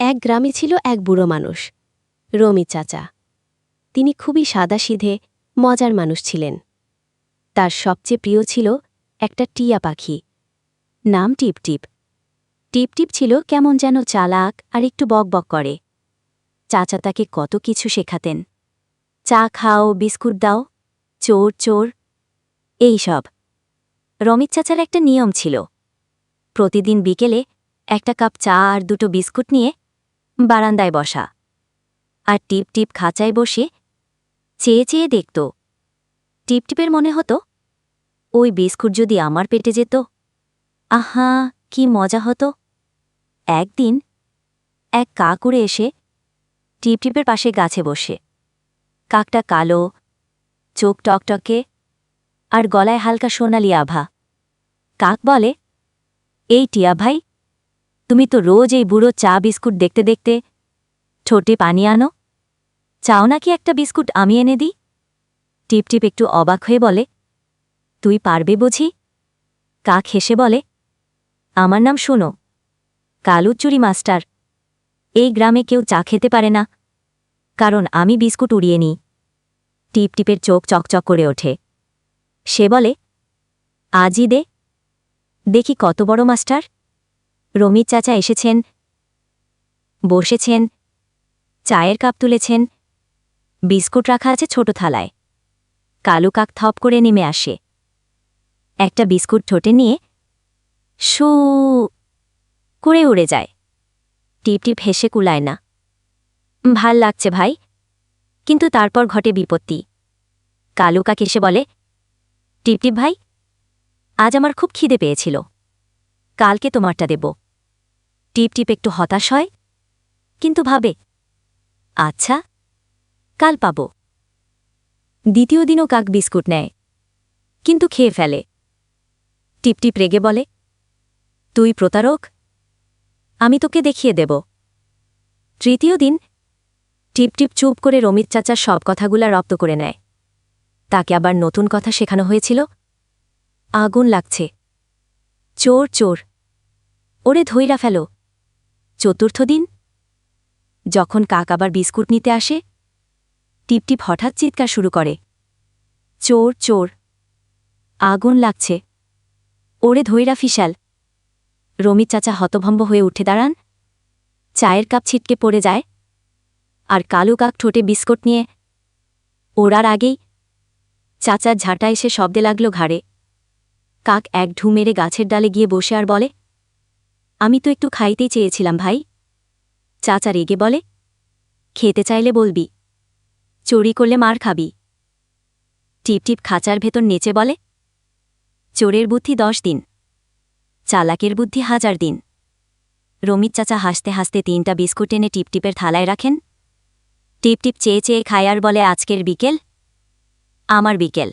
এক গ্রামে ছিল এক বুড়ো মানুষ, রমি চাচা। তিনি খুবই সাদাসিধে, মজার মানুষ ছিলেন। তার সবচেয়ে প্রিয় ছিল একটা টিয়া পাখি, নাম টিপটিপ। টিপটিপ ছিল কেমন যেন চালাক আর একটু বকবক করে। চাচা তাকে কত কিছু শেখাতেন। চা খাও, বিস্কুট দাও, চোর চোর, এই সব। রমিত চাচার একটা নিয়ম ছিল। প্রতিদিন বিকেলে একটা কাপ চা আর দুটো বিস্কুট নিয়ে বারান্দায় বসা। আর টিপ টিপ খাঁচায় বসে চেয়ে চেয়ে দেখত। টিপটিপের মনে হতো, ওই বিস্কুট যদি আমার পেটে যেত, আহা, কি মজা হতো। একদিন এক কাক উড়ে এসে টিপটিপের পাশে গাছে বসে। কাকটা কালো, চোখ টকটকে, আর গলায় হালকা সোনালি আভা। কাক বলে, এই টিয়া ভাই তুমি তো রোজ এই বুড়ো চা বিস্কুট দেখতে দেখতে ঠোঁটে পানি আনো। চাও নাকি একটা বিস্কুট আমি এনে দিই? টিপটিপ একটু অবাক হয়ে বলে, তুই পারবে বুঝি? কাক হেসে বলে, আমার নাম শুনো, কালুচুরি মাস্টার। এই গ্রামে কেউ চা খেতে পারে না, কারণ আমি বিস্কুট উড়িয়ে নিই। টিপটিপের চোখ চকচক করে ওঠে। সে বলে, আজই দে, দেখি কত বড় মাস্টার। রমিত চাচা এসেছেন। বসেছেন। চায়ের কাপ তুলেছেন। বিস্কুট রাখা আছে ছোট থালায়। কালু কাক থপ করে নেমে আসে। একটা বিস্কুট ঠোঁটে নিয়ে সু করে উড়ে যায়। টিপটিপ হেসে কুলায় না। ভালো লাগছে ভাই। কিন্তু তারপর ঘটে বিপত্তি। কালু কাক এসে বলে টিপটিপ ভাই, আজ আমার খুব খিদে পেয়েছিল। কালকে তোমারটা দেব। টিপটিপ একটু হতাশ হয়। কিন্তু ভাবে আচ্ছা কাল পাব। দ্বিতীয় দিনও কাক বিস্কুট নেয়, কিন্তু খেয়ে ফেলে। টিপটিপ রেগে বলে, তুই প্রতারক, আমি তোকে দেখিয়ে দেব। তৃতীয় দিন টিপটিপ চুপ করে রমিত চাচার সব কথাগুলা রপ্ত করে নেয়। তাকে আবার নতুন কথা শেখানো হয়েছিল। আগুন লাগছে। চোর চোর। ওরে ধৈরা ফেল। চতুর্থ দিন, যখন কাক আবার বিস্কুট নিতে আসে, টিপটিপ হঠাৎ চিৎকার শুরু করে। চোর চোর, আগুন লাগছে। ওরে ধৈরা ফিসাল। রমিত চাচা হতভম্ব হয়ে উঠে দাঁড়ান। চায়ের কাপ ছিটকে পড়ে যায়। আর কালু কাক ঠোঁটে বিস্কুট নিয়ে ওড়ার আগেই চাচার ঝাঁটা এসে শব্দে লাগল ঘাড়ে। কাক এক ঢু মেরে গাছের ডালে গিয়ে বসে আর বলে আমি তো একটু খাইতেই চেয়েছিলাম ভাই। চাচা রেগে বলে, খেতে চাইলে বলবি চুরি করলে মার খাবি। টিপটিপ খাঁচার ভেতর নেচে বলে, চোরের বুদ্ধি দশ দিন, চালাকের বুদ্ধি হাজার দিন। রমিত চাচা হাসতে হাসতে তিনটা বিস্কুট এনে টিপটিপের থালায় রাখেন। টিপটিপ চেয়ে চেয়ে খায় আর বলে, আজকের বিকেল, আমার বিকেল।